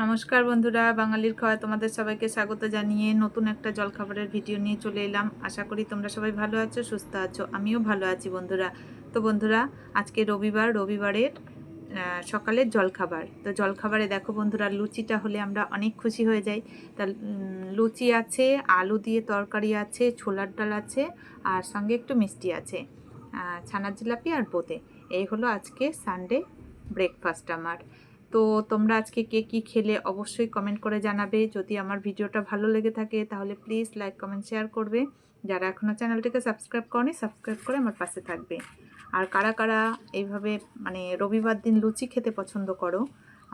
নমস্কার বন্ধুরা, বাঙালির খাওয়া তোমাদের সবাইকে স্বাগত জানিয়ে নতুন একটা জলখাবারের ভিডিও নিয়ে চলে এলাম। আশা করি তোমরা সবাই ভালো আছো, সুস্থ আছো, আমিও ভালো আছি বন্ধুরা। তো বন্ধুরা, আজকে রবিবার, রবিবারের সকালের জলখাবার। তো জলখাবারে দেখো বন্ধুরা, লুচিটা হলে আমরা অনেক খুশি হয়ে যাই। তা লুচি আছে, আলু দিয়ে তরকারি আছে, ছোলার ডাল আছে, আর সঙ্গে একটু মিষ্টি আছে ছানার জিলাপি আর বোঁদে এই হলো আজকে সানডে ব্রেকফাস্ট আমার। তো তোমরা আজকে কে কী খেলে অবশ্যই কমেন্ট করে জানাবে। যদি আমার ভিডিওটা ভালো লেগে থাকে, তাহলে প্লিজ লাইক কমেন্ট শেয়ার করবে। যারা এখনও চ্যানেলটিকে সাবস্ক্রাইব করনি সাবস্ক্রাইব করে আমার পাশে থাকবে। আর কারা কারা এইভাবে মানে রবিবার দিন লুচি খেতে পছন্দ করো,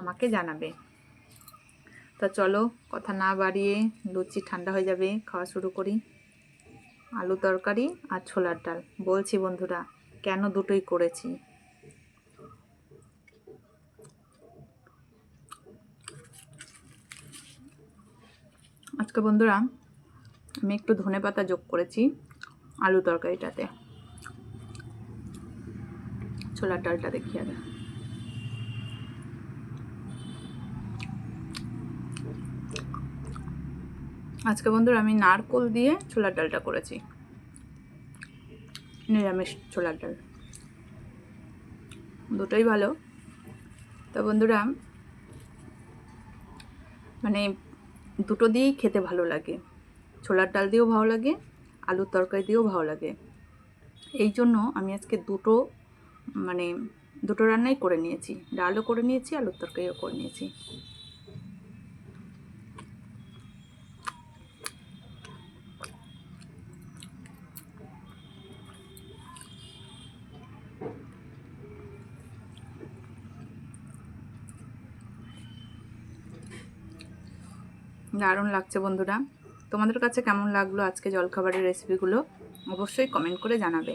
আমাকে জানাবে। তা চলো, কথা না বাড়িয়ে লুচি ঠান্ডা হয়ে যাবে, খাওয়া শুরু করি। আলু তরকারি আর ছোলার ডাল। বলছি বন্ধুরা, কেন দুটোই করেছি? আজকে বন্ধুরা, আমি একটু ধনে পাতা যোগ করেছি আলু তরকারিটাতে। ছোলার ডালটা দেখি আগে। আজকে বন্ধুরা, আমি নারকোল দিয়ে ছোলার ডালটা করেছি। নিরামিষ ছোলার ডাল। দুটোই ভালো। তো বন্ধুরা মানে দুটো দিয়েই খেতে ভালো লাগে। ছোলার ডাল দিয়েও ভালো লাগে, আলুর তরকারি দিয়েও ভালো লাগে। এই জন্য আমি আজকে দুটো মানে দুটো রান্নাই করে নিয়েছি। ডালও করে নিয়েছি, আলুর তরকারিও করে নিয়েছি। দারুণ লাগছে বন্ধুরা। তোমাদের কাছে কেমন লাগল আজকে জলখাবারের রেসিপিগুলো অবশ্যই কমেন্ট করে জানাবে।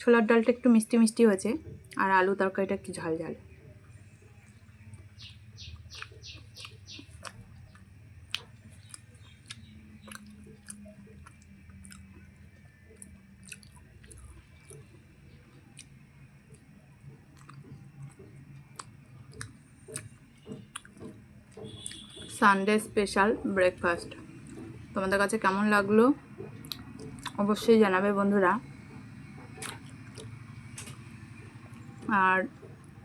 ছোলার ডালটা একটু মিষ্টি মিষ্টি হয়েছে, আর আলু তরকারিটা একটু ঝাল ঝাল। সানডে স্পেশাল ব্রেকফাস্ট তোমাদের কাছে কেমন লাগল? অবশ্যই জানাবে বন্ধুরা। আর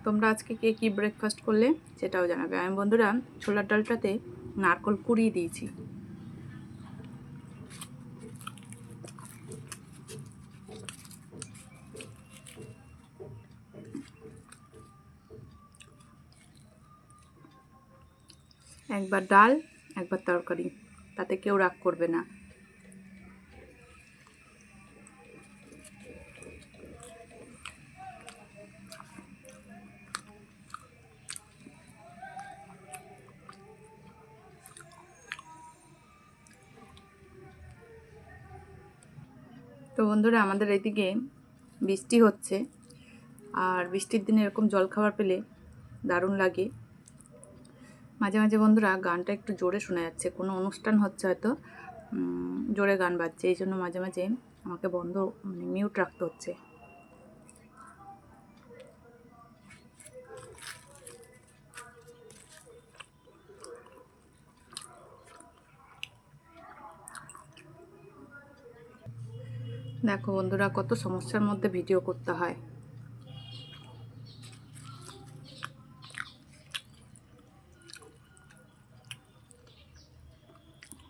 তোমরা আজকে কে কী ব্রেকফাস্ট করলে সেটাও জানাবে। আমি বন্ধুরা, ছোলার ডালটাতে নারকল কুড়িয়ে দিয়েছি। একবার ডাল, একবার তরকারি। তাতে কেউ রাগ করবে না। তো বন্ধুরা, আমাদের এদিকে বৃষ্টি হচ্ছে। আর বৃষ্টির দিনে এরকম জলখাবার পেলে দারুণ লাগে। মাঝে মাঝে বন্ধুরা গানটা একটু জোরে শোনা যাচ্ছে, কোনো অনুষ্ঠান হচ্ছে হয়তো জোরে গান বাজছে, এই জন্য মাঝে মাঝে আমাকে বন্ধ মানে মিউট রাখতে হচ্ছে। দেখো বন্ধুরা, কত সমস্যার মধ্যে ভিডিও করতে হয়।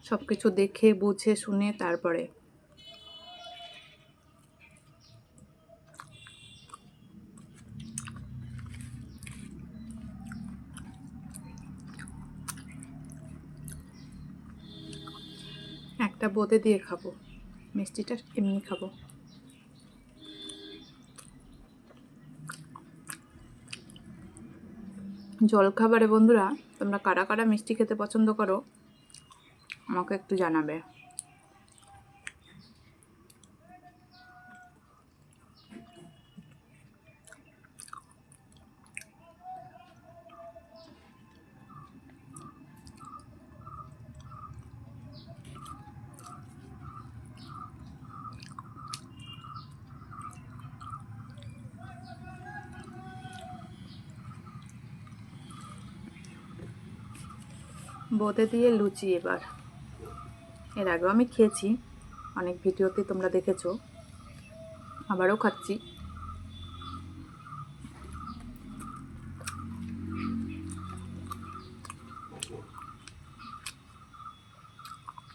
সব কিছু দেখে, বুঝে, শুনে, তারপরে। একটা বোঁদে দিয়ে খাব। মিষ্টিটা এমনি খাব। জলখাবারে বন্ধুরা, তোমরা কারা কারা মিষ্টি খেতে পছন্দ করো? আমাকে একটু জানাবে। বোঁদে দিয়ে লুচি এবার। এর আগেও আমি খেয়েছি। অনেক ভিডিওতে তোমরা দেখেছ। আবারও খাচ্ছি।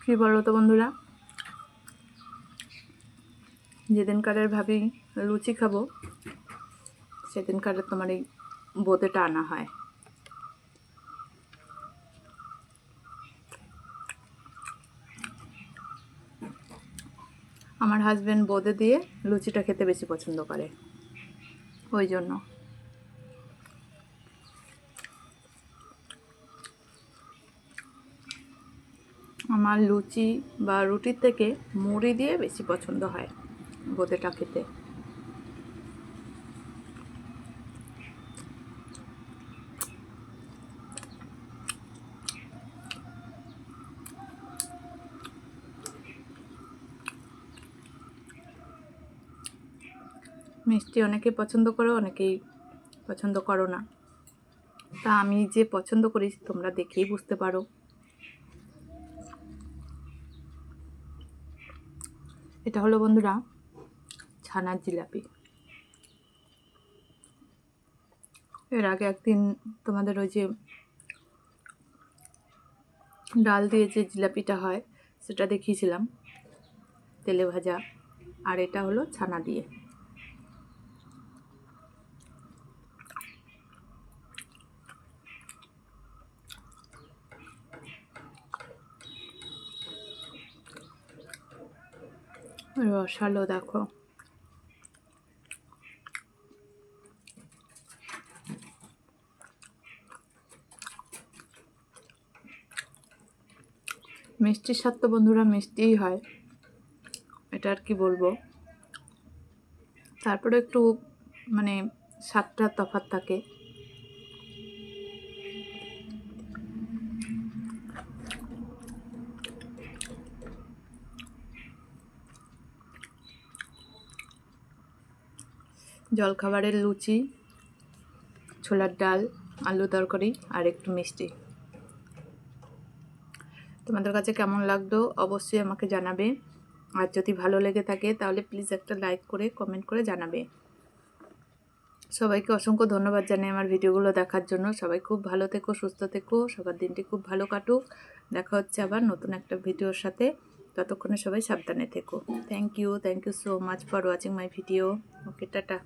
কী বলো তো বন্ধুরা? যেদিনকারের ভাবি লুচি খাব, সেদিনকারের তোমার এই বোঁদেটা আনা হয়। আমার হাজব্যান্ড বোঁদে দিয়ে লুচিটা খেতে বেশি পছন্দ করে। ওই জন্য। আমার লুচি বা রুটির থেকে মুড়ি দিয়ে বেশি পছন্দ হয় বোঁদেটা খেতে। মিষ্টি অনেকে পছন্দ করো, অনেকেই পছন্দ করো না। তা আমি যে পছন্দ করি তোমরা দেখেই বুঝতে পারো। এটা হলো বন্ধুরা ছানার জিলাপি। এর আগে একদিন তোমাদের ওই যে ডাল দিয়ে যে জিলাপিটা হয়, সেটা দেখিয়েছিলাম, তেলে ভাজা। আর এটা হলো ছানা দিয়ে। রসালো, দেখো। মিষ্টির স্বাদ তো বন্ধুরা মিষ্টিই হয়, এটা আর কি বলব। তারপরে একটু মানে স্বাদটা তফাৎ থাকে। জলখাবারের লুচি, ছোলার ডাল, আলু তরকারি আর একটু মিষ্টি। তোমাদের কাছে কেমন লাগল অবশ্যই আমাকে জানাবে। আর যদি ভালো লেগে থাকে তাহলে প্লিজ একটা লাইক করে, কমেন্ট করে জানাবে। সবাইকে অসংখ্য ধন্যবাদ জানাই আমার ভিডিওগুলো দেখার জন্য। সবাই খুব ভালো থেকো, সুস্থ থেকো, সবার দিনটি খুব ভালো কাটুক। দেখা হচ্ছে আবার নতুন একটা ভিডিওর সাথে। ততক্ষণে সবাই সাবধানে থেকো। Thank you thank you so much for watching my video okay tata.